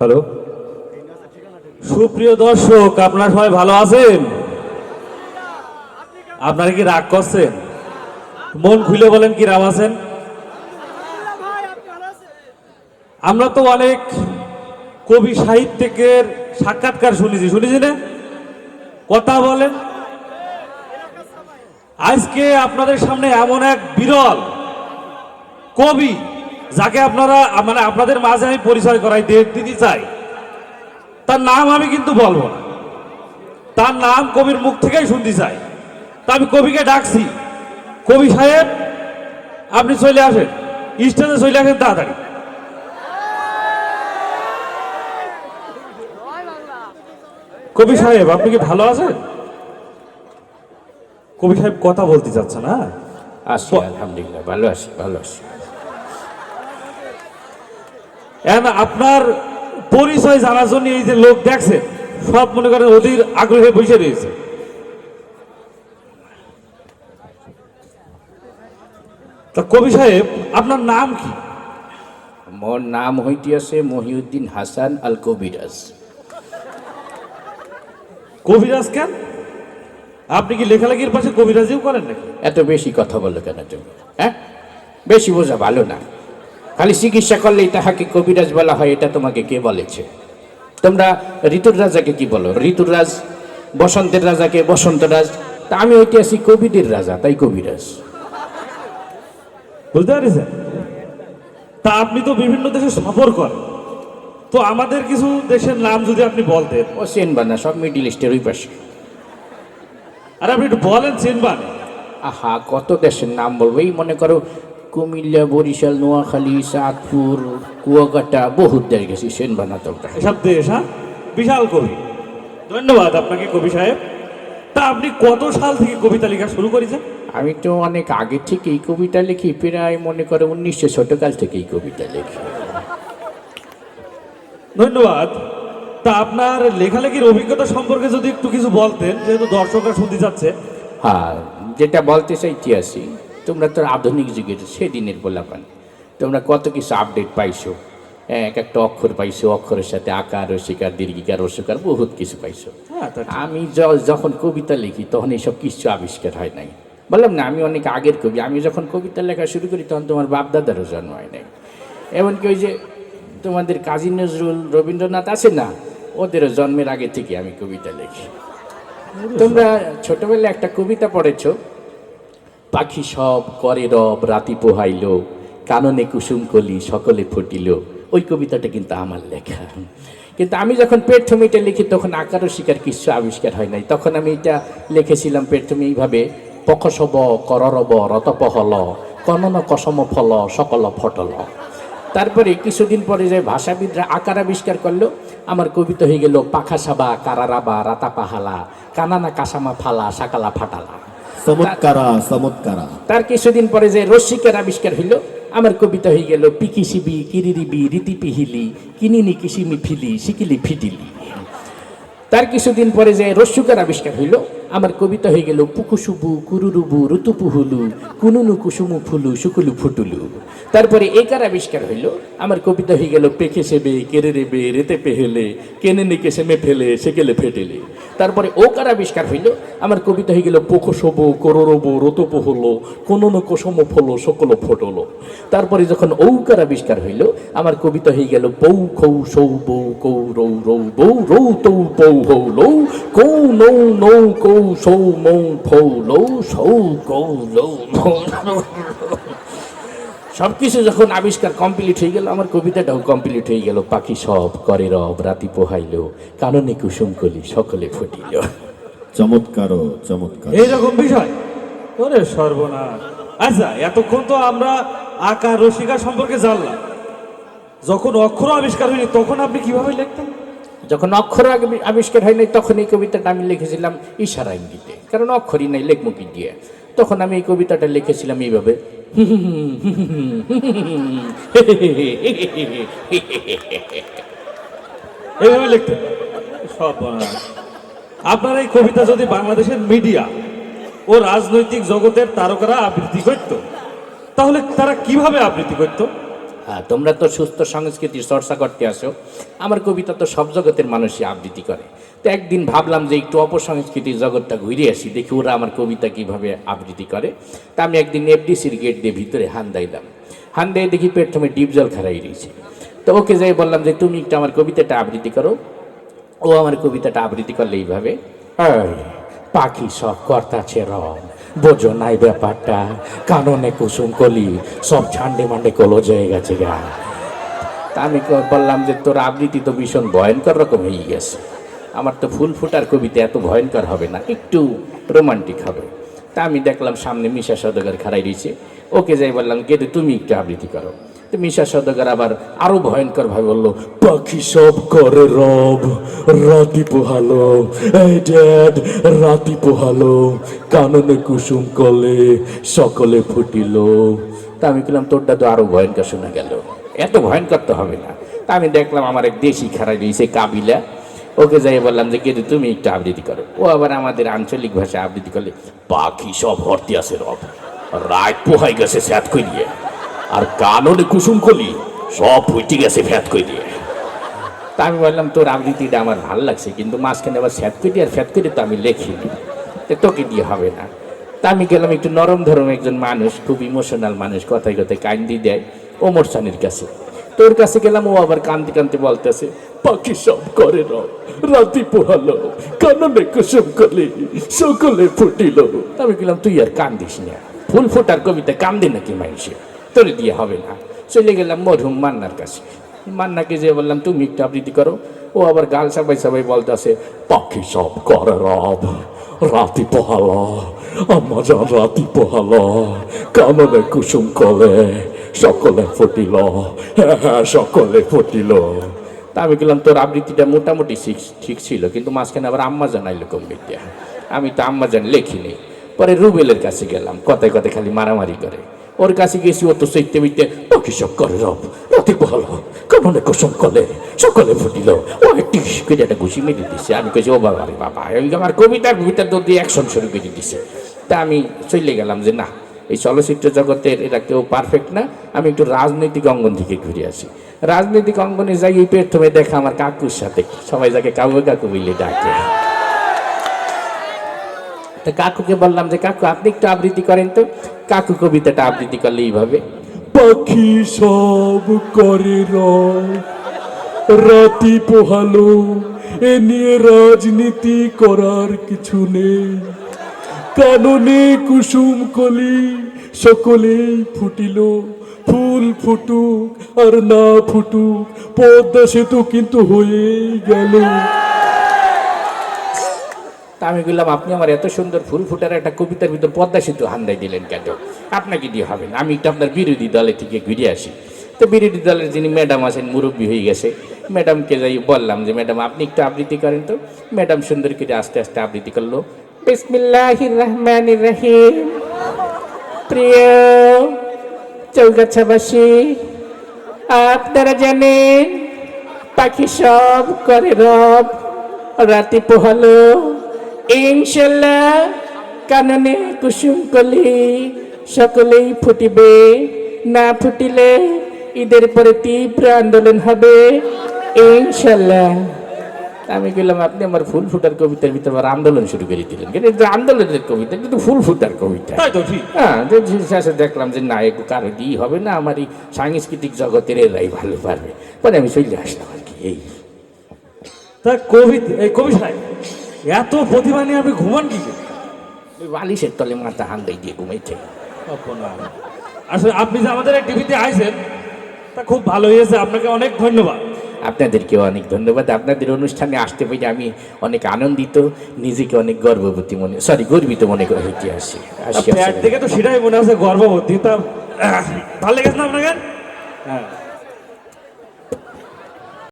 Hello? সুপ্রিয় দর্শক, আপনার সবাই ভালো আছেন? আপনারা কি রাগ করছেন? মন খুলে বলেন কি রাম আছেন? আমরা তো অনেক কবি সাহিত্যিকের সাক্ষাৎকার শুনেছি শুনেছি না? কথা বলেন। আজকে আপনাদের সামনে এমন এক বিরল কবি যাকে আপনারা মানে আপনাদের মাঝে আমি পরিচয় করাই দিতে চাই। তার নাম আমি কিন্তু বলব না। তার নাম কবির মুখ থেকেই শুনতে চাই। তা আমি কবিকে ডাকছি। কবি সাহেব, আপনি চলে আসেন। স্টেজে চলে আসেন তাড়াতাড়ি। কবি সাহেব, আপনি কি ভালো আছেন? কবি সাহেব কথা বলতে চাচ্ছে না? আছি আলহামদুলিল্লাহ, ভালো আছি ভালো আছি। আপনার পরিচয় জানার জন্য এই যে লোক দেখছে সব মনে করেন অধীর আগ্রহে বসে রয়েছে। তা কবি সাহেব আপনার নাম কি? মোর নাম হইতেছে মহিউদ্দিন হাসান আল কবিরাজ। কবিরাজ কেন? আপনি কি লেখালেখির পাশে কবিরাজিও করেন নাকি? এত বেশি কথা বলো কেন তুমি? হ্যাঁ? বেশি বোঝা ভালো না। খালি চিকিৎসা করলেই তাহাকে কবিরাজ বলা হয় এটা তোমাকে কে বলেছে? তোমরা ঋতুর রাজাকে কি বলো? ঋতুর রাজ বসন্তের রাজাকে বসন্ত রাজ। তা আমি আছি কবিদের রাজা তাই কবিরাজ। বুঝতে পারছেন? তা আপনি তো বিভিন্ন দেশে সফর করেন। তো আমাদের কিছু দেশের নাম যদি আপনি বলতেন। ও চেনবা না সব মিডিল ইস্টের ওই পাশে। আর আপনি একটু বলেন চিনবান আহা কত দেশের নাম বলব? এই মনে করো কুমিল্লা বরিশাল নোয়াখালী চাঁদপুর কুয়াকাটা বহুত দেশ গেছি সেনবানা তোমরা এসব দেশ হ্যাঁ বিশাল কবি। ধন্যবাদ আপনাকে কবি সাহেব। তা আপনি কত সাল থেকে কবিতা লেখা শুরু করেছেন? আমি তো অনেক আগে থেকে এই কবিতা লিখি প্রায় মনে করো উনিশশো ছোটকাল থেকে এই কবিতা লিখি। ধন্যবাদ। তা আপনার লেখালেখির অভিজ্ঞতা সম্পর্কে যদি একটু কিছু বলতেন যেহেতু দর্শকরা শুনতে যাচ্ছে হ্যাঁ যেটা বলতে চাইছি আছি তোমরা তো আধুনিক যুগের সেদিনের বলাপান তোমরা কত কিছু আপডেট পাইছো? হ্যাঁ, এক একটা অক্ষর পাইছো অক্ষরের সাথে আকার রসিকার দীর্ঘিকার রসিকার বহুত কিছু পাইছো। হ্যাঁ আমি যখন কবিতা লিখি তখন এইসব কিছু আবিষ্কার হয় নাই। বললাম না আমি অনেক আগের কবি। আমি যখন কবিতা লেখা শুরু করি তখন তোমার বাপদাদারও জন্ম হয় নাই। এমনকি ওই যে তোমাদের কাজী নজরুল রবীন্দ্রনাথ আছে না ওদেরও জন্মের আগে থেকে আমি কবিতা লিখি। তোমরা ছোটবেলায় একটা কবিতা পড়েছো পাখি সব করে রব, রাতি পোহাইল, কাননে কুসুম কলি সকলে ফুটিল। ওই কবিতাটা কিন্তু আমার লেখা। কিন্তু আমি যখন পেটথমিটা লিখি, তখন আকারও শিকার কিছু আবিষ্কার হয় নাই। তখন আমি এটা লিখেছিলাম পেটথমি এইভাবে পকসব কররব রতপহল, কনন কসম ফল, সকল ফটল। তারপরে কিছুদিন পরে যে ভাষাবিদরা আকার আবিষ্কার করল, আমার কবিতা হয়ে গেল, পাখা সাবা কারারাবা রাতা পাহালা, কানানা কাসামা ফালা, সাকালা ফাটালা। চমৎকারা চমৎকারা। তার কিছুদিন পরে যে রশ্মিকের আবিষ্কার হইল, আমার কবিতা হয়ে গেল পিকিসিবি কিরিরিবি রীতি পিহিলি, কিনিনি কিসিমি ফিলি সিকিলি ফিটিলি। তার কিছুদিন পরে যে রস্যুকার আবিষ্কার হইল আমার কবিতা হয়ে গেল পুকুসুবু, কুরুরুবু ঋতুপুহুলু কুনুনু কুসুমু ফুলু সুকুলু ফুটুলু। তারপরে একার আবিষ্কার হইল, আমার কবিতা হয়ে গেল পেখে সেবে, কেড়ে রেবে রেতে পেহেলে, কেনে নিকে সেমে ফেলে, সেকেলে ফেটেলে। তারপরে ওকার আবিষ্কার হইল, আমার কবিতা হয়ে গেল পোখসব কররব রতপ হলো কোন কোসম ফলো সকল ফটলো। তারপরে যখন ঔকার আবিষ্কার হইল, আমার কবিতা হয়ে গেল বৌ খৌ সৌ বৌ কৌ রৌ রৌ বৌ রৌ তৌ পৌ হৌ লৌ, কৌ নৌ নৌ কৌ সৌ মৌ ফৌ লৌ সৌ কৌ লৌ মৌ সব কিছু যখন আবিষ্কার কমপ্লিট হয়ে গেল আমার কবিতাটাও কমপ্লিট হয়ে গেল পাখি সব করে রব রাতি পোহাইল কাননে কুসুম কলি সকলে ফুটিল চমৎকার চমৎকার। এইরকম বিষয়? ওরে সর্বনাশ। আচ্ছা এতক্ষণ তো আমরা আকার রসিকা সম্পর্কে জানলাম। যখন অক্ষর আবিষ্কার হয়নি তখন আপনি কীভাবে লিখতেন? যখন অক্ষর আবিষ্কার হয় নাই, তখন এই কবিতাটা আমি লিখেছিলাম ইশারা ইঙ্গিতে। কারণ অক্ষরই নাই লেখমুখি দিয়ে তখন আমি এই কবিতাটা লিখেছিলাম এইভাবে। এইভাবে আপনার এই কবিতা যদি বাংলাদেশের মিডিয়া ও রাজনৈতিক জগতের তারকারা আবৃত্তি করত, তাহলে তারা কীভাবে আবৃত্তি করত? হ্যাঁ তোমরা তো সুস্থ সংস্কৃতির চর্চা করতে আসো। আমার কবিতা তো সব জগতের মানুষই আবৃত্তি করে। তো একদিন ভাবলাম যে একটু অপসংস্কৃতির জগৎটা ঘুরে আসি দেখি ওরা আমার কবিতা কীভাবে আবৃত্তি করে। তা আমি একদিন এফডিসির গেট দিয়ে ভিতরে হান দাইলাম হান দিয়ে দেখি পেট্রোমে ডিপ জল খারাই রয়েছে। তো ওকে যাই বললাম যে তুমি একটু আমার কবিতাটা আবৃত্তি করো। ও আমার কবিতাটা আবৃত্তি করলে এইভাবে। "এই, পাখি সব কর্তাছে রং বোঝো নাই ব্যাপারটা। কাননে কুসুম কলি, সব ছান্ডে মান্ডে কলো জয়ে গেছে গা। আমি বললাম যে তোর আবৃত্তি তো ভীষণ ভয়ঙ্কর রকম হয়ে গেছে। আমার তো ফুল ফুটার কবিতা এত ভয়ঙ্কর হবে না, একটু রোমান্টিক হবে। তা আমি দেখলাম সামনে মিশা সদগর খাড়াই রয়েছে। ওকে যাই বললাম গেটে তুমি একটু আবৃত্তি করো। মিশা সদগর আবার আরও ভয়ঙ্কর ভাবে বলল, পাখি সব করে রব, রাতি পোহালো ড্যাড, রাতি পোহালো, কাননে কুসুম কলে সকলে ফুটিল। তা আমি বললাম তোরটা তো আরও ভয়ঙ্কর শোনা গেল। এত ভয়ঙ্কর তো হবে না। তা আমি দেখলাম, আমার এক দেশি খারাই রয়েছে, কাবিলা। ওকে যাই বললাম যে কিন্তু তুমি একটু আবৃত্তি করো। ও আবার আমাদের আঞ্চলিক ভাষায় আবৃত্তি করলে, পাখি সব ভর্তি আছে রব, রাত পোহাই গেছে স্যাত কই দিয়ে আর কাননে কুসুম কলি সব ফুটি গেছে ফ্যাত কই দিয়ে। তা আমি বললাম, তোর আবৃত্তিটা আমার ভালো লাগছে, কিন্তু মাঝখানে আবার স্যাত করে আর ফ্যাত করে তো আমি লেখিনি। তোকে দিয়ে হবে না। তা আমি গেলাম একটু নরম ধরম একজন মানুষ, খুব ইমোশনাল মানুষ, কথায় কথায় কান্দি দেয় ওমর সানির কাছে। তোর কাছে গেলাম, ও আবার কান্দি কান্দি বলতেছে, পাখি সব করে রাতি পোহালো, কাননে কুসুম কলে সকলে ফুটিল। আমি গেলাম, তুই আর কান্দিস না, ফুল ফোটার কবিতা কান্দে নাকি মানুষে তোর দিয়ে হবে না। চলে গেলাম মরহুম মান্নার কাছে। মান্নাকে যে বললাম, তুমি একটু আবৃত্তি করো। ও আবার গাল সবাই সবাই বলতেছে, পাখি সব করে রব, রাতি পোহালো, আম্মা যান রাতি পোহালো কাননে কুসুম কলে, সকলে ফুটিল হ্যাঁ হ্যাঁ সকলে ফুটিল। তা আমি গেলাম তোর আবৃত্তিটা মোটামুটি ঠিক ছিল, কিন্তু মাঝখানে আবার আম্মা জানাইলো কবিতা আমি তো আম্মা জান লেখিনি। পরে রুবেলের কাছে গেলাম, কথায় কথায় খালি মারামারি করে। ওর কাছে গেছি ও তো সইতে মিটতে পাখি সব করে রব রাতি পোহালো কাননে কুসুম কলে, সকলে ফুটিল। ও একটি একটা ঘুষি মেরে দিচ্ছে আমি কইছি, ও বাবা রে বাবা আমার কবিতার কবিতার তো দিয়ে অ্যাকশন শুরু করে দিছে। তা আমি চলে গেলাম যে, না, এই চলচ্চিত্র জগতের এরা কেউ পারফেক্ট না। আমি একটু রাজনৈতিক অঙ্গন থেকে ঘুরে আসি। রাজনৈতিক অঙ্গনে যাই, এই প্রথমে দেখা আমার কাকুর সাথে। সবাই যাকে কাকু কাকু বলে ডাকে। তা কাকুকে বললাম যে, কাকু, আপনি একটু আবৃত্তি করেন তো। কাকু কবিতাটা আবৃত্তি করলে এইভাবে। পাখি সব করে রাতি পোহালো, এ নিয়ে রাজনীতি করার কিছু নেই। কাননে কুসুম কলি সকলেই ফুটিল, ফুল ফুটুক আর না ফুটুক, পদ্মা সেতু কিন্তু হয়েই গেল। তা আমি বললাম, আপনি আমার এত সুন্দর ফুল ফুটার একটা কবিতার ভিতর পদ্মা সেতু হান্দাই দিলেন কেন? আপনাকে দিয়ে হবে না। আমি একটু আপনার বিরোধী দলে থেকে ঘুরে আসি। তো বিরোধী দলের যিনি ম্যাডাম আছেন, মুরব্বী হয়ে গেছে। ম্যাডামকে যাই বললাম যে, ম্যাডাম, আপনি একটু আবৃত্তি করেন তো। ম্যাডাম সুন্দর করে আস্তে আস্তে আবৃত্তি করল। বিসমিল্লাহির রহমানির রহিম। প্রিয় চৌগাছাবাসী, আপনারা জানেন, পাখি সব করে রব। রাতি পোহালো ইনশাল্লাহ কাননে কুসুম কলি সকলেই ফুটিবে। না ফুটিলে ঈদের পরে তীব্র আন্দোলন হবে। ইনশাল্লাহ আমি গেলাম আপনি আমার ফুল ফুটার কবিতার ভিতরে আবার আন্দোলন শুরু করে দিলেন। কিন্তু আন্দোলনের কবিতা কিন্তু ফুল ফুটার কবিতা। হ্যাঁ শেষে দেখলাম যে না একটু কারও দিই হবে না আমার এই সাংস্কৃতিক জগতের এরাই ভালো পারবে। পরে আমি চলে আসলাম আর কি এই। তা কবি এই কবি সাহেব। এত প্রতিভা নিয়ে আপনি ঘুমান কি ওই বালিশের তলে মাথা হান্দাই দিয়ে ঘুমাইছে। আসলে আপনি যে আমাদের টিভিতে আইছেন তা খুব ভালো হয়েছে। আপনাকে অনেক ধন্যবাদ। আপনাদেরকেও অনেক ধন্যবাদ। আপনাদের অনুষ্ঠানে আসতে পেরে আমি অনেক আনন্দিত নিজেকে অনেক গর্ববতী মনে সরি গর্বিত মনে করে হইতে আসি। আসি দেখে তো সেটাই মনে হচ্ছে গর্ভবতী তা ভালো লেগেছে না আপনাকে? হ্যাঁ।